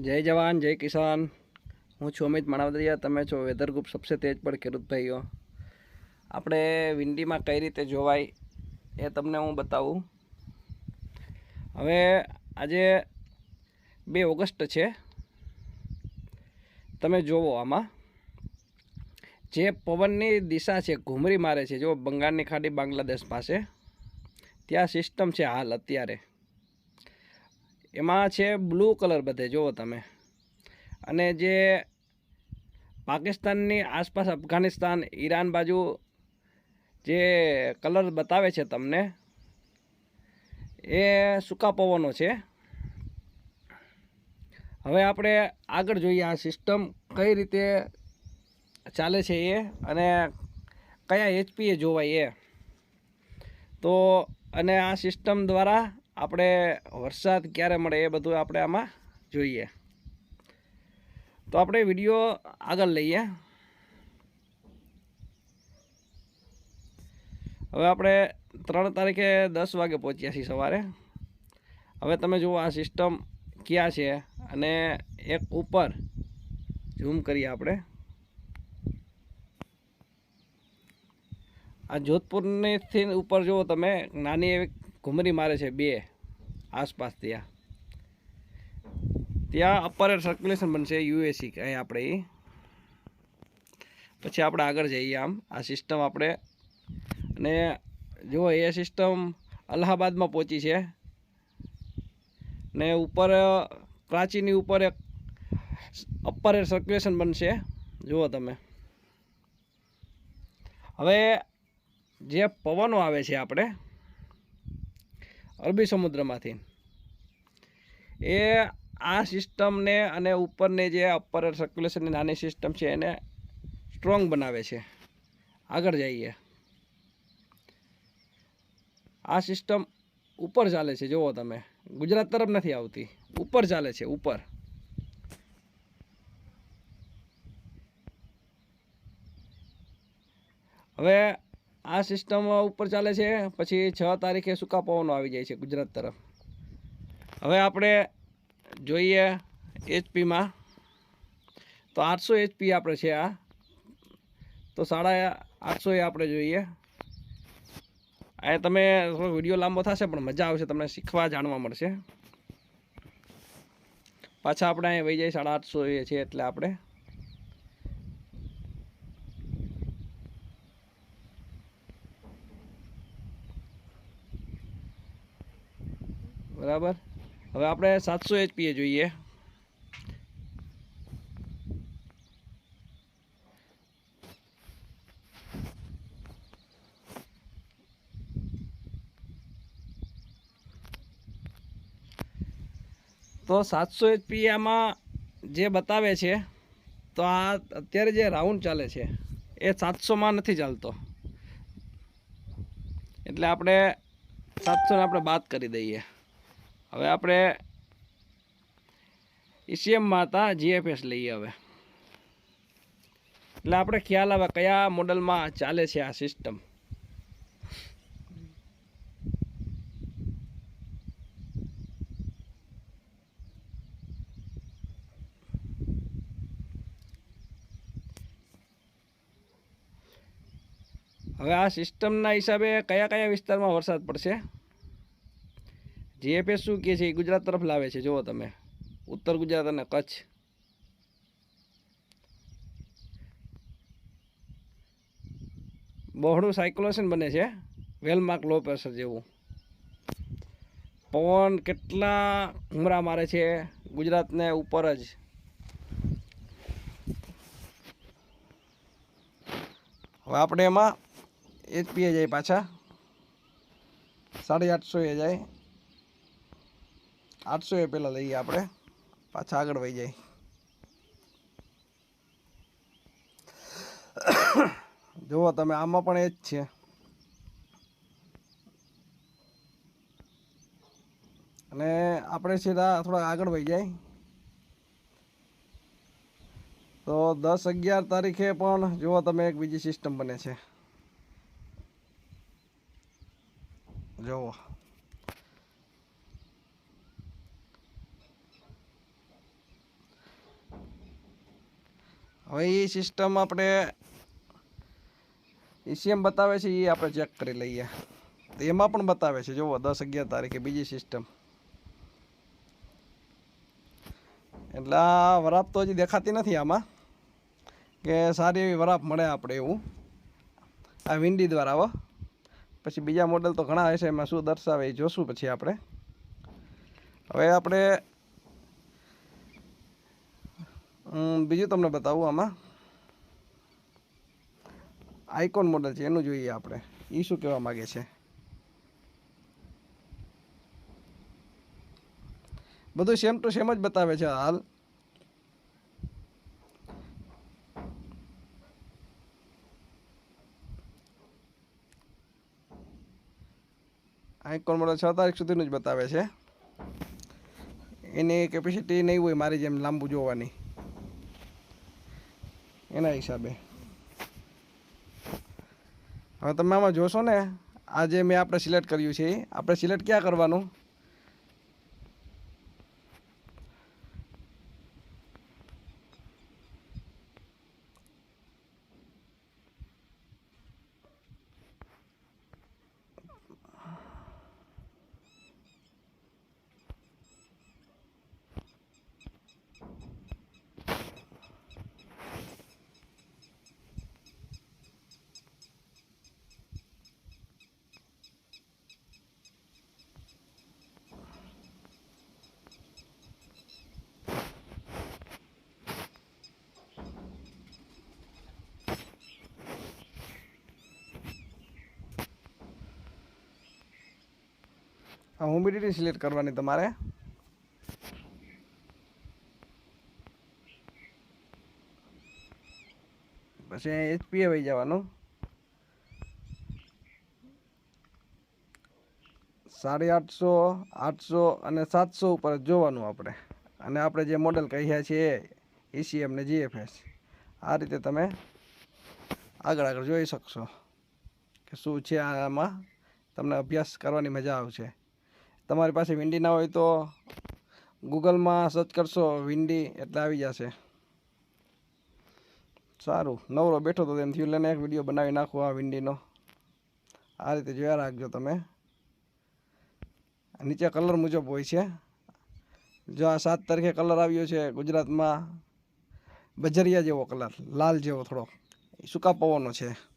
જય જવાન, જય કિસાન. હું છું અમિત માણાવદરિયા, તમે છો વેધર ગ્રુપ સબસે તેજ પર ખેડૂત ભાઈઓ. આપણે વિંડીમાં કઈ રીતે જોવાય એ તમને હું બતાવું. હવે આજે બે ઓગસ્ટ છે. તમે જોવો આમાં. જે પવનની દિશા છે, ઘૂમરી મારે છે, જો બંગાળની ખાડી બાંગ્લાદેશ પાસે, ત્યાં સિસ્ટમ છે હાલ અત્યારે. એમાં છે બ્લુ કલર બધે જુઓ તમે. અને જે પાકિસ્તાનની આસપાસ અફઘાનિસ્તાન, ઈરાન બાજુ જે કલર બતાવે છે તમને, એ સૂકા પવનો છે. હવે આપણે આગળ જોઈએ આ સિસ્ટમ, કઈ રીતે ચાલે છે એ અને કયા એચપીએ જોવાય એ. તો, અને આ સિસ્ટમ દ્વારા આપણે વરસાદ ક્યારે મળે એ બધું આપણે આમાં જોઈએ. તો આપણે વીડિયો આગળ લઈએ. હવે આપણે ત્રણ તારીખે દસ વાગે પહોંચ્યા છીએ સવારે. હવે તમે જુઓ આ સિસ્ટમ ક્યાં છે અને એક ઉપર ઝૂમ કરીએ આપણે. આ જોધપુરની થી ઉપર જુઓ તમે, નાની એવી ઘુમરી મારે છે બે આસપાસ ત્યાં. ત્યાં અપર સર્ક્યુલેશન બનશે યુએસી અહીં આપણે પછી આપણે આગળ જઈએ આમ. આ સિસ્ટમ આપણે અને જુઓ એ સિસ્ટમ અલ્હાબાદમાં પહોંચી છે. ને ઉપર પ્રાચીની ઉપર એક અપર એર સર્ક્યુલેશન બનશે. જુઓ તમે. હવે જે પવનો આવે છે આપણે અરબી સમુદ્રમાંથી. એ આ સિસ્ટમને અને ઉપરની જે અપર સર્ક્યુલેશનની નાની સિસ્ટમ છે એને સ્ટ્રોંગ બનાવે છે. આગળ જઈએ. આ સિસ્ટમ ઉપર ચાલે છે, જુઓ તમે. ગુજરાત તરફ નથી આવતી. ઉપર ચાલે છે, ઉપર. હવે આ સિસ્ટમ ઉપર ચાલે છે. પછી છ તારીખે સૂકા પવનો આવી જાય છે ગુજરાત તરફ. હવે આપણે જોઈએ એચપીમાં. તો આઠસો એચપી આપણે છે આ. તો સાડા આઠસો એ આપણે જોઈએ. આ તમે વીડિયો લાંબો થશે, પણ મજા આવશે તમને શીખવા જાણવા મળશે. પાછા આપણે અહીંયા વહી જાય સાડા આઠસો એ છે એટલે આપણે. બરાબર? હવે આપણે સાતસો એચપીએ જોઈએ. તો સાતસો એચપી આમાં જે બતાવે છે, તો આ અત્યારે જે રાઉન્ડ ચાલે છે, એ સાતસોમાં નથી ચાલતો. એટલે આપણે સાતસોને આપણે બાદ કરી દઈએ. હવે આપણે ઈસીએમમાં હતા જીએફએસ લઈએ હવે. એટલે આપણે ખ્યાલ આવે કયા મોડલમાં ચાલે છે આ સિસ્ટમ હવે આ સિસ્ટમના હિસાબે કયા કયા વિસ્તારમાં વરસાદ પડશે? જીએફએસ શું કહે છે? એ ગુજરાત તરફ લાવે છે. જુઓ તમે. ઉત્તર ગુજરાત અને કચ્છ. બહોળું સાયક્લોશન બને છે. વેલમાર્ક લો પ્રેશર જેવું. પવન કેટલા ઉમરા મારે છે ગુજરાતને ઉપર જ. હવે આપણે એમાં એચપીએ જાય પાછા. સાડી આઠસો એ જાય. આઠસો એ પહેલાં લઈએ આપણે. પાછા આગળ વહી જાય. જુઓ તમે, આમાં પણ એ જ છે. અને આપણે સીધા થોડા આગળ વહી જાય. તો દસ અગિયાર તારીખે પણ જુઓ તમે, એક બીજી સિસ્ટમ બને છે. જુઓ. હવે એ સિસ્ટમ આપણે ઈસીએમ બતાવે છે, એ આપણે ચેક કરી લઈએ. તો એમાં પણ બતાવે છે, જુઓ, દસ અગિયાર તારીખે બીજી સિસ્ટમ એટલે આ વરાપ તો હજી દેખાતી નથી આમાં, કે સારી એવી વરાપ મળે આપણે એવું. આ વિંડી દ્વારા, હો. પછી બીજા મોડલ તો ઘણા હશે, એમાં શું દર્શાવે એ જોશું પછી આપણે. હવે આપણે બીજું તમને બતાવું આમાં. આઇકોન મોડલ છે, એનું જોઈએ આપણે. એ શું કહેવા માગે છે? બધું સેમ ટુ સેમ જ બતાવે છે હાલ. આઇકોન મોડલ છ તારીખ સુધીનું જ બતાવે છે. એની કેપેસિટી નહીં હોય મારી જેમ લાંબુ જોવાની. એના હિસાબે. હવે તમે આમાં જોશો ને આ જે મેં આપણે સિલેક્ટ કર્યું છે. આપણે સિલેક્ટ ક્યાં કરવાનું? આ હ્યુમિડિટી સિલેક્ટ કરવાની તમારે. પછી એચપીએ વહી જવાનું. સાડી આઠસો આઠસો અને સાતસો ઉપર જોવાનું આપણે. અને આપણે જે મોડલ કહીએ છીએ ઈસીએમ ને જીએફએસ આ રીતે તમે આગળ આગળ જોઈ શકશો કે શું છે આમાં. તમને અભ્યાસ કરવાની મજા આવશે. તમારી પાસે વિન્ડી ના હોય તો ગૂગલમાં સર્ચ કરશો વિન્ડી એટલે આવી જશે. સારું. નવરો બેઠો તો તેમ થયું. લઈને એક વીડિયો બનાવી નાખું આ વિન્ડીનો આ રીતે જોયા રાખજો તમે. નીચે કલર મુજબ હોય છે. જો આ સાત તારીખે કલર આવ્યો છે ગુજરાતમાં, બજરિયા જેવો કલર લાલ જેવો થોડો સૂકા પવનો છે.